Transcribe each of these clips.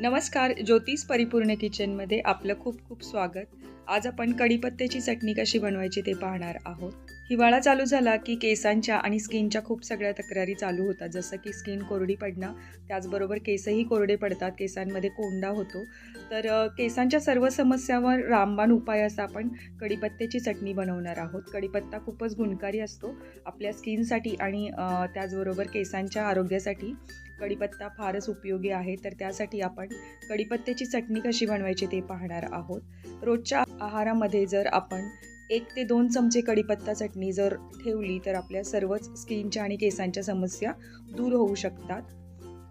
नमस्कार ज्योतिष परिपूर्ण किचनमध्ये आपलं खूप खूप स्वागत. आज आपण कढीपत्त्याची चटणी कशी बनवायची ते पाहणार आहोत. हिवाळा चालू झाला की केसांच्या आणि स्किनच्या खूप सगळ्या तक्रारी चालू होतात. जसं की स्किन कोरडी पडणं त्याचबरोबर केसही कोरडे पडतात केसांमध्ये कोंडा होतो. तर केसांच्या सर्व समस्यावर रामबाण उपाय असा आपण कढीपत्त्याची चटणी बनवणार आहोत. कढीपत्ता खूपच गुणकारी असतो. आपल्या स्किनसाठी आणि त्याचबरोबर केसांच्या आरोग्यासाठी. कढीपत्ता फारच उपयोगी आहे तर त्यासाठी आपण कढीपत्त्याची चटणी कशी बनवायची ते पाहणार आहोत. रोजच्या आहारामध्ये जर आपण एक ते दोन चमचे कढीपत्ता चटणी जर ठेवली तर आपल्या सर्वच स्किनच्या आणि केसांच्या समस्या दूर होऊ शकतात.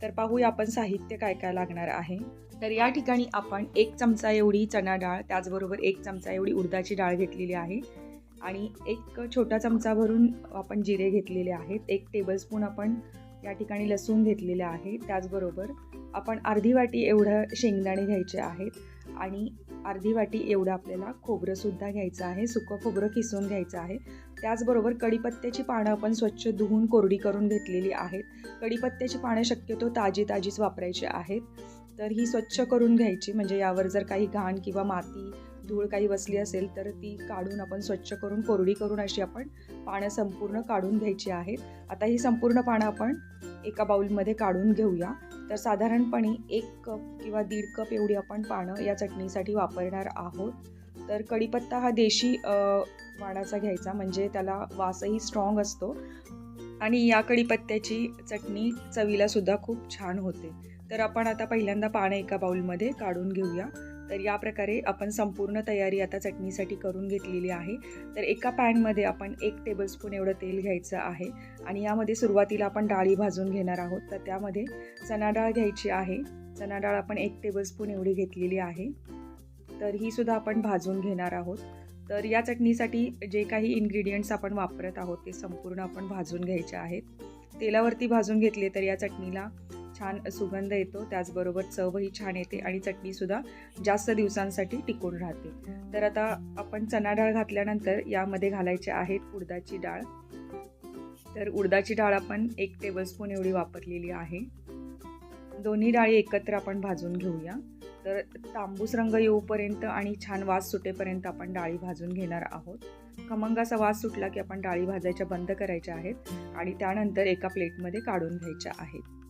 तर पाहूया आपण साहित्य काय काय लागणार आहे. तर या ठिकाणी आपण एक चमचा एवढी चणा डाळ त्याचबरोबर एक चमचा एवढी उडदाची डाळ घेतलेली आहे. आणि एक छोटा चमचा भरून आपण जिरे घेतलेले आहेत. एक टेबलस्पून आपण या ठिकाणी लसूण घेतलेलं आहे. त्याचबरोबर आपण अर्धी वाटी एवढं शेंगदाणे घ्यायचे आहेत आणि अर्धी वाटी एवढं आपल्याला खोबरंसुद्धा घ्यायचं आहे. सुकं खोबरं किसून घ्यायचं आहे. त्याचबरोबर कडीपत्त्याची पानं आपण स्वच्छ धुवून कोरडी करून घेतलेली आहेत. कडीपत्त्याची पानं शक्यतो ताजी ताजीच वापरायची आहेत. तर ही स्वच्छ करून घ्यायची म्हणजे यावर जर काही घाण किंवा माती धूळ काही बसली असेल तर ती काढून आपण स्वच्छ करून कोरडी करून अशी आपण पानं संपूर्ण काढून घ्यायची आहेत. आता ही संपूर्ण पानं आपण एका बाउलमध्ये काढून घेऊया. तर साधारणपणे एक कप किंवा दीड कप एवढी आपण पानं या चटणीसाठी वापरणार आहोत. तर कढीपत्ता हा देशी वाणाचा घ्यायचा म्हणजे त्याला वासही स्ट्रॉंग असतो. आणि या कढीपत्त्याची चटणी चवीला सुद्धा खूप छान होते. तर आपण आता पहिल्यांदा पानं एका बाउलमध्ये काढून घेऊया. तर या प्रकारे आपण संपूर्ण तयारी आता चटणीसाठी करून घेतलेली आहे. तर एका पॅनमध्ये आपण एक टेबलस्पून एवढं तेल घ्यायचं आहे आणि यामध्ये सुरुवातीला आपण डाळी भाजून घेणार आहोत. तर त्यामध्ये चणा डाळ घ्यायची आहे. चणा डाळ आपण एक टेबलस्पून एवढी घेतलेली आहे. तर ही सुद्धा आपण भाजून घेणार आहोत. तर या चटणीसाठी जे काही इन्ग्रेडियंट्स आपण वापरत आहोत ते संपूर्ण आपण भाजून घ्यायचे आहेत. तेलावरती भाजून घेतले तर या चटणीला छान सुगंध येतो त्याचबरोबर चवही छान येते आणि चटणीसुद्धा जास्त दिवसांसाठी टिकून राहते. तर आता आपण चणा डाळ घातल्यानंतर यामध्ये घालायचे आहेत उडदाची डाळ. तर उडदाची डाळ आपण एक टेबलस्पून एवढी वापरलेली आहे. दोन्ही डाळी एकत्र आपण भाजून घेऊया. तर तांबूस रंग येऊपर्यंत आणि छान वास सुटेपर्यंत आपण डाळी भाजून घेणार आहोत. खमंगाचा असा वास सुटला की आपण डाळी भाजायच्या बंद करायच्या आहेत आणि त्यानंतर एका प्लेटमध्ये काढून घ्यायच्या आहेत.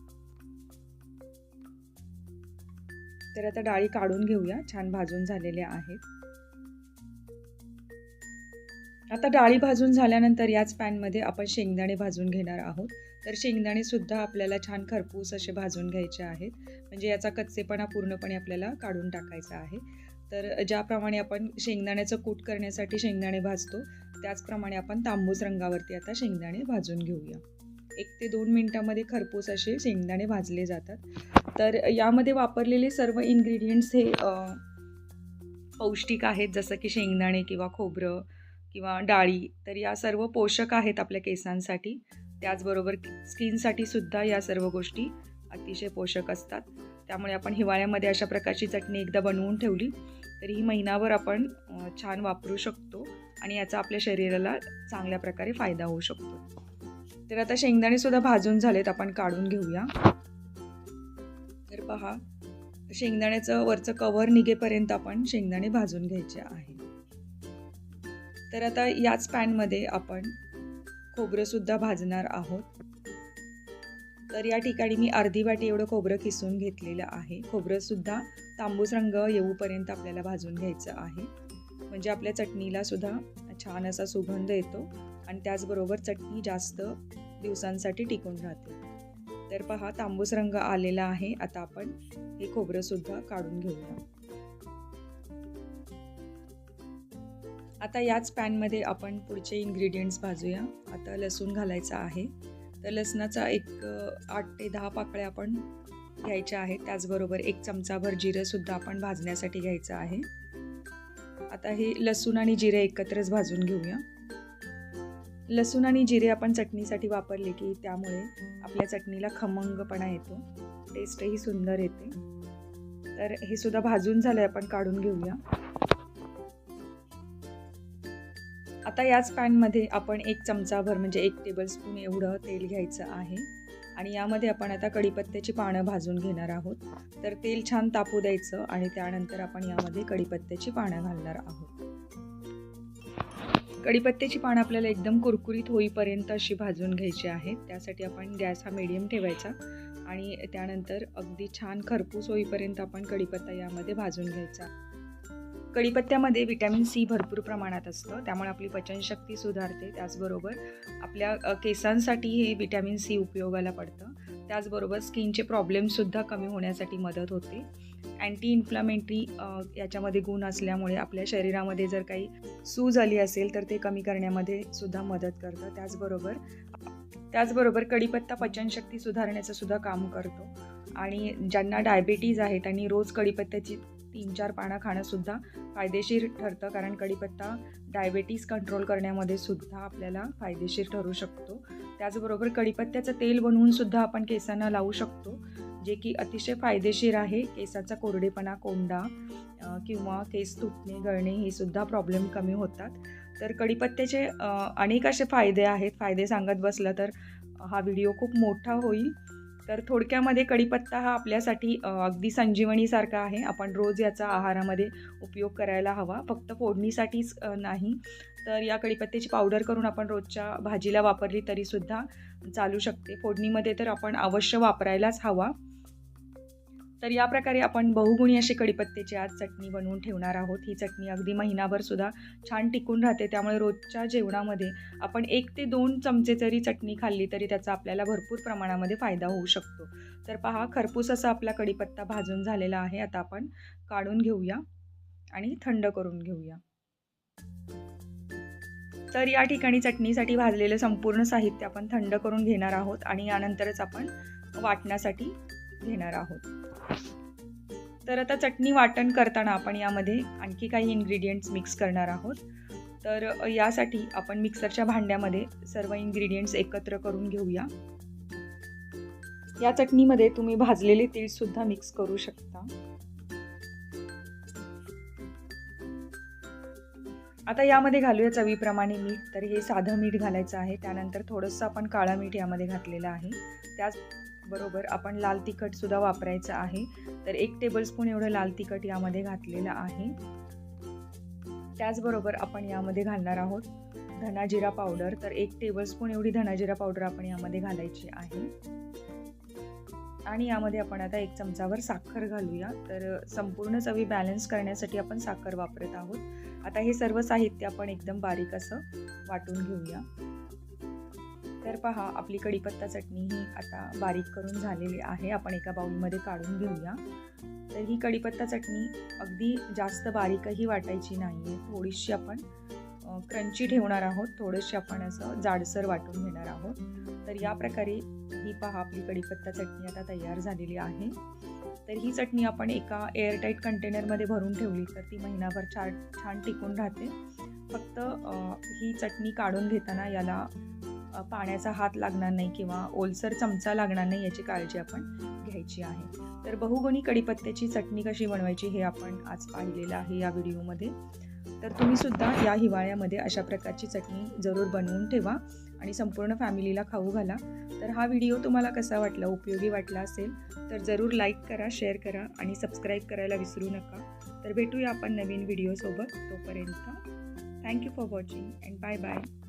तर आता डाळी काढून घेऊया. छान भाजून झालेल्या आहेत. आता डाळी भाजून झाल्यानंतर याच पॅनमध्ये आपण शेंगदाणे भाजून घेणार आहोत. तर शेंगदाणे सुद्धा आपल्याला छान खरपूस असे भाजून घ्यायचे आहेत. म्हणजे याचा कच्चेपणा पूर्णपणे आपल्याला काढून टाकायचा आहे. तर ज्याप्रमाणे आपण शेंगदाण्याचं कूट करण्यासाठी शेंगदाणे भाजतो त्याचप्रमाणे आपण तांबूस रंगावरती आता शेंगदाणे भाजून घेऊया. एक ते दोन मिनटामध्ये खरपूस असे शेंगदाणे भाजले जातात. तर यामध्ये वापरलेले सर्व इन्ग्रेडियंट्स हे पौष्टिक आहेत जसं की शेंगदाणे किंवा खोबरं किंवा डाळी तर या सर्व पोषक आहेत आपल्या केसांसाठी. त्याचबरोबर स्किनसाठी सुद्धा या सर्व गोष्टी अतिशय पोषक असतात. त्यामुळे आपण हिवाळ्यामध्ये अशा प्रकारची चटणी एकदा बनवून ठेवली तरी ही महिनाभर आपण छान वापरू शकतो आणि याचा आपल्या शरीराला चांगल्या प्रकारे फायदा होऊ शकतो. तर आता शेंगदाणेसुद्धा भाजून झालेत आपण काढून घेऊया. पहा. शेंगदाण्याचं वरचं कवर निघेपर्यंत आपण शेंगदाणे भाजून घ्यायचे आहे. तर आता याच पॅनमध्ये आपण खोबरंसुद्धा भाजणार आहोत. तर या ठिकाणी मी अर्धी वाटी एवढं खोबरं किसून घेतलेलं आहे. खोबरंसुद्धा तांबूस रंग येऊपर्यंत आपल्याला भाजून घ्यायचं आहे. म्हणजे आपल्या चटणीला सुद्धा छान असा सुगंध येतो आणि त्याचबरोबर चटणी जास्त दिवसांसाठी टिकून राहते. तर पहा तांबूस रंग आलेला आहे. आता आपण हे खोबरंसुद्धा काढून घेऊया. आता याच पॅनमध्ये आपण पुढचे इन्ग्रेडियंट्स भाजूया. आता लसूण घालायचा आहे. तर लसणाचा एक आठ ते दहा पाकळ्या आपण घ्यायच्या आहेत. त्याचबरोबर एक चमचाभर जिरंसुद्धा आपण भाजण्यासाठी घ्यायचं आहे. आता हे लसूण आणि जिरे एकत्रच भाजून घेऊया. लसूण आणि जिरे आपण चटणीसाठी वापरले की त्यामुळे आपल्या चटणीला खमंगपणा येतो. टेस्टही सुंदर येते. तर हे सुद्धा भाजून झालं आहे आपण काढून घेऊया. आता याच पॅनमध्ये आपण एक चमचाभर म्हणजे एक टेबलस्पून एवढं तेल घ्यायचं आहे. आणि यामध्ये आपण आता कढीपत्त्याची पानं भाजून घेणार आहोत. तर तेल छान तापू द्यायचं आणि त्यानंतर आपण यामध्ये कढीपत्त्याची पानं घालणार आहोत. कढीपत्त्याची पानं आपल्याला एकदम कुरकुरीत होईपर्यंत अशी भाजून घ्यायची आहेत. त्यासाठी आपण गॅस हा मिडियम ठेवायचा आणि त्यानंतर अगदी छान खरपूस होईपर्यंत आपण कढीपत्ता यामध्ये भाजून घ्यायचा. कढीपत्त्यामध्ये विटॅमिन सी भरपूर प्रमाणात असतं. त्यामुळे आपली पचनशक्ती सुधारते. त्याचबरोबर आपल्या केसांसाठी हे विटॅमिन सी उपयोगाला पडतं. त्याचबरोबर स्किनचे प्रॉब्लेमसुद्धा कमी होण्यासाठी मदत होते. अँटी इन्फ्लामेटरी याच्यामध्ये गुण असल्यामुळे आपल्या शरीरामध्ये जर काही सूज आली असेल तर ते कमी करण्यामध्ये सुद्धा मदत करतं. त्याचबरोबर त्याचबरोबर कढीपत्ता पचनशक्ती सुधारण्याचं सुद्धा काम करतो. आणि ज्यांना डायबेटीज आहे त्यांनी रोज कढीपत्त्याची तीन चार पानं खाणंसुद्धा फायदेशीर ठरतं. कारण कढीपत्ता डायबेटीज कंट्रोल करण्यामध्ये सुद्धा आपल्याला फायदेशीर ठरू शकतो. त्याचबरोबर कढीपत्त्याचं तेल बनवून सुद्धा आपण केसांना लावू शकतो जे की अतिशय फायदेशीर आहे. केसाचा कोरडेपणा कोंडा किंवा केस तुटणे गळणे हे सुद्धा प्रॉब्लेम कमी होतात. तर कढीपत्त्याचे अनेक असे फायदे आहेत. फायदे सांगत बसलं तर हा व्हिडिओ खूप मोठा होईल. तर थोडक्यामध्ये कढीपत्ता हा आपल्यासाठी अगदी संजीवनीसारखा आहे. आपण रोज याचा आहारामध्ये उपयोग करायला हवा. फक्त फोडणीसाठीच नाही. तर या कढीपत्त्याची पावडर करून आपण रोजच्या भाजीला वापरली तरीसुद्धा चालू शकते. फोडणीमध्ये तर आपण अवश्य वापरायलाच हवा. तर या प्रकारे आपण बहुगुणी अशी कडीपत्त्याची आज चटणी बनवून ठेवणार आहोत. ही चटणी अगदी महिनाभर सुद्धा छान टिकून राहते. त्यामुळे रोजच्या जेवणामध्ये आपण एक ते दोन चमचे जरी चटणी खाल्ली तरी त्याचा आपल्याला भरपूर प्रमाणामध्ये फायदा होऊ शकतो. तर पहा खरपूस असा आपला कढीपत्ता भाजून झालेला आहे. आता आपण काढून घेऊया आणि थंड करून घेऊया. तर या ठिकाणी चटणीसाठी भाजलेलं संपूर्ण साहित्य आपण थंड करून घेणार आहोत आणि यानंतरच आपण वाटण्यासाठी घेणार आहोत. तर आता चटणी वाटण करताना आपण यामध्ये आणखी काही इन्ग्रेडियंट्स मिक्स करणार आहोत. तर यासाठी आपण मिक्सरच्या भांड्यामध्ये सर्व इन्ग्रेडियंट्स एकत्र करून घेऊया. या चटणीमध्ये तुम्ही भाजलेले तीळसुद्धा मिक्स करू शकता. आता यामध्ये घालूया चवीप्रमाणे मीठ. तर हे साधं मीठ घालायचं आहे. त्यानंतर थोडंसं आपण काळा मीठ यामध्ये घातलेलं आहे. त्याच बरोबर आपण लाल तिखटसुद्धा वापरायचं आहे. तर एक टेबलस्पून एवढं लाल तिखट यामध्ये घातलेलं आहे. त्याचबरोबर आपण यामध्ये घालणार आहोत धनाजिरा पावडर तर एक टेबलस्पून एवढी धनाजिरा पावडर आपण यामध्ये घालायची आहे. आणि यामध्ये आपण आता एक चमचावर साखर घालूया. तर संपूर्ण चवी बॅलन्स करण्यासाठी आपण साखर वापरत आहोत. आता हे सर्व साहित्य आपण एकदम बारीक असं वाटून घेऊया. तर पहा आपली कढीपत्ता चटणी ही आता बारीक करून झालेली आहे. आपण एका बाउलमध्ये काढून घेऊया. तर ही कढीपत्ता चटणी अगदी जास्त बारीकही वाटायची नाही आहे थोडीशी आपण क्रंची ठेवणार आहोत. थोडीशी आपण असं जाडसर वाटून घेणार आहोत. तर या प्रकारे ही पहा आपली कढीपत्ता चटणी आता तयार झालेली आहे. तर ही चटणी आपण एका एअरटाईट कंटेनरमध्ये भरून ठेवली तर ती महिनाभर छान छान टिकून राहते. फक्त ही चटणी काढून घेताना याला पाण्याचा हात लागणार नाही किंवा ओलसर चमचा लागणार नाही याची काळजी आपण घ्यायची आहे. तर बहुगुणी कढीपत्त्याची चटणी कशी बनवायची हे आपण आज पाहिलेलं आहे या व्हिडिओमध्ये. तर तुम्हीसुद्धा या हिवाळ्यामध्ये अशा प्रकारची चटणी जरूर बनवून ठेवा आणि संपूर्ण फॅमिलीला खाऊ घाला. तर हा व्हिडिओ तुम्हाला कसा वाटला उपयोगी वाटला असेल तर जरूर लाईक करा शेअर करा आणि सबस्क्राईब करायला विसरू नका. तर भेटूया आपण नवीन व्हिडिओसोबत तोपर्यंत. Thank you for watching and bye bye.